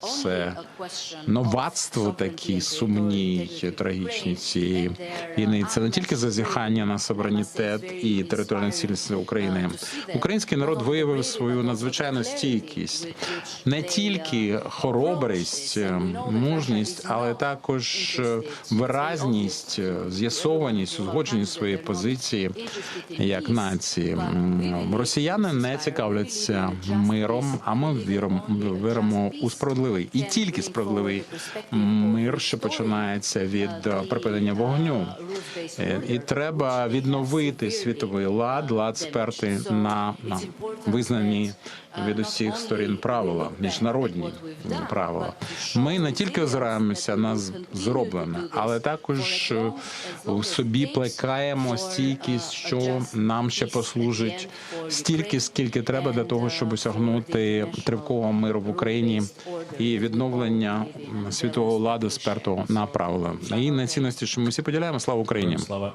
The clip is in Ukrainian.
Це новацтво такі сумні й трагічні цієї війни. Це не тільки зазіхання на суверенітет і територіальну цілісність України. Український народ виявив свою надзвичайну стійкість, не тільки хоробрість, мужність, але також виразність, з'ясованість, узгодженість своєї позиції як нації. Росіяни не цікавляться миром, а ми віримо, віримо у справедливий і тільки справедливий. мир, що починається від е, припинення вогню. Е, І треба відновити світовий лад, лад сперти на, на визнані від усіх сторін правила, міжнародні правила. Ми не тільки озираємося на зроблене, але також е, в собі плекаємо стійкість, що нам ще послужить стільки, скільки треба для того, щоб осягнути тривкого миру в Україні і відновлення світового ладу спертого на правила. І на цінності, що ми всі поділяємо. Слава Україні! Слава